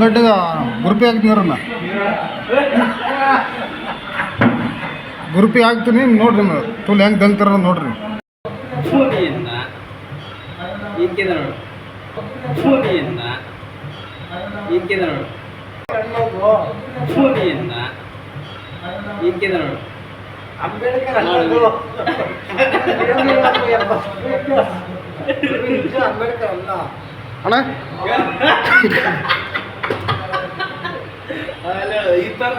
ಗಂಟೆಗೆ ಗುರುಪಿ ಹಾಕ್ತೀನಿ ಅವ್ರನ್ನ. ಗುರುಪಿ ಹಾಕ್ತೀನಿ ನೋಡ್ರಿ ನೀವು. ತುಲ್ ಹೆಂಗೆ ದಂಗ್ತಾರ ನೋಡ್ರಿ. ಭೂಮಿಯನ್ನ ಈಕೆದ ನೋಡು ಭೂಮಿಯನ್ನ ಈಕೆದ ನೋಡು ಭೂಮಿಯನ್ನ ಈಕೆದ ನೋಡು ಅಂಬೇಡ್ಕರ್ ಅಂಬೇಡ್ಕರ್ ಅಲ್ಲ ಅಣ್ಣ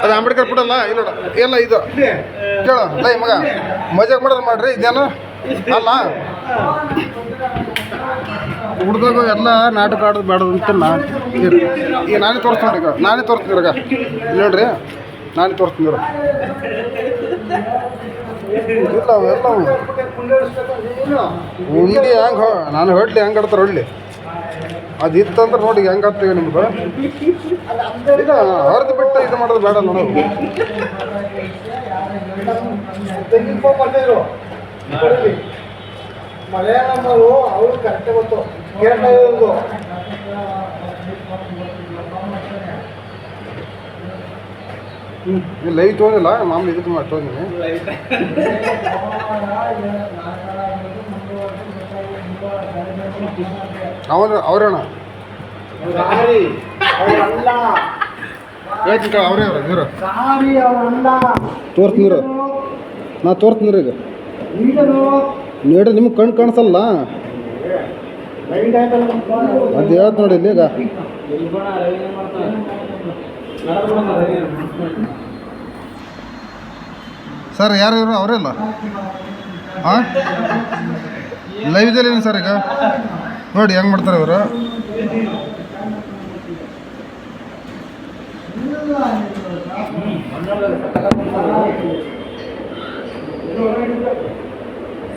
ಅದು ಅಂಬೇಡ್ಕರ್ ಬಿಡಲ್ಲ ಇಲ್ಲ ಎಲ್ಲ ಇದು. ಕೇಳ. ಲೈ, ಮಗ. ಮಜಾಕ್ ಮಾಡೋದು ಮಾಡ್ರಿ, ಇದೇನು? ಅಲ್ಲ. ಹುಡ್ದಾಗ ಎಲ್ಲ ನಾಟಕ ಆಡೋದು ಬೇಡದು ಅಂತ ನಾನು ಈಗ ನಾನೇ ತೋರಿಸ್ತೀನಿ ಈಗ. ನಾನೇ ತೋರಿಸ್ತೀನಿ ಇಲ್ಲಿ ನೋಡ್ರಿ. ನಾನೇ ತೋರಿಸ್ತೀನಿ. ಇಲ್ಲ, ಅವೆಲ್ಲ ಉಂಡಿ ಹೆಂಗೆ ನಾನು ಹೊಡ್ಲಿ ಹೆಂಗೆ ಆಡ್ತಾರೆ, ಹೊಡ್ಲಿ. ಅದು ಇತ್ತಂದ್ರೆ ನೋಡಿ ಹೆಂಗೆ ಆಗ್ತೀವಿ ನಿಮ್ಗೆ ಈಗ ಹೊರದು ಬಿಟ್ಟು ಇದು ಮಾಡೋದು ಬೇಡ ನೋಡು. ಲೈಟ್ ಅವರು ತೊಗೊಂಡಿಲ್ಲ ಮಾಮೂಲಿ ಇದಕ್ಕೆ ಮಾಡಿ ತೊಗೊಂಡಿನಿ. ಅವ್ರ ಅವರಣ ಹೇಳ್ತೀನಿ ಅವರೇ ಅವ್ರ ಇವ್ರು. ತೋರಿಸ್ತೀರ ನಾ ತೋರಿಸ್ತೀನಿ ಈಗ. ನೋಡ್ರಿ ನಿಮ್ಗೆ ಕಣ್ಣು ಕಾಣಿಸಲ್ಲ. ಅದು ಹೇಳ್ತು ನೋಡಿ ಇಲ್ಲಿ ಈಗ. ಸರ್ ಯಾರು ಇವರು? ಅಲ್ಲ ಹಾಂ ಲೈವ್ದಲ್ಲಿ ಸರ್ ಈಗ? ನೋಡಿ, ಹೆಂಗೆ ಮಾಡ್ತಾರೆ ಅವರು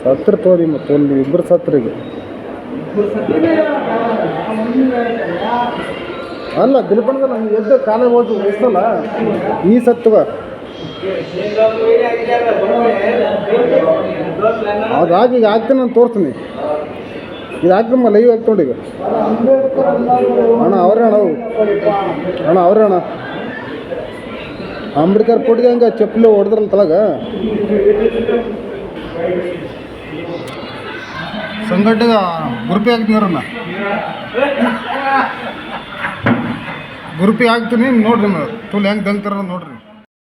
ಸತ್ರ ತೋರಿ ಮತ್ತು ಒಂದು ಇಬ್ಬರು ಸತ್ರ ಈಗ ಅಲ್ಲ ದಿಲ್ಪಣದ ನಂಗೆ ಎದ್ದು ಕಾಲೇ ಹೋದು ಎಷ್ಟಲ್ಲ? ಈ ಸತ್ತವ ಆಗಿ ಈಗ ಆಗ್ತೀನಿ ನಾನು ತೋರಿಸ್ತೀನಿ. ಇದು ಹಾಕ್ತಮ್ಮ ಲೈವ್ ಹಾಕ್ತೊಂಡು ಈಗ. ಅಣ್ಣ, ಅವರೇ ಅಣ್ಣ ಅಣ್ಣ, ಅವರೇ ಅಣ್ಣ. ಅಂಬೇಡ್ಕರ್ ಪುಟ್ಗೆ ಹಂಗೆ, ಚಪ್ಪಲಿ ಹೊಡೆದ್ರಲ್ಲ ತಳಗ. ಸಂಘಟನೆಗೆ ಗುರುಪಿ ಹಾಕ್ತೀನಿ ಅವ್ರನ್ನ. ಗುರುಪಿ ಹಾಕ್ತೀನಿ ನೋಡ್ರಿ ನೀವು. ತುಲ್ ಹೆಂಗೆ ದಂಗ್ತಾರ ನೋಡ್ರಿ.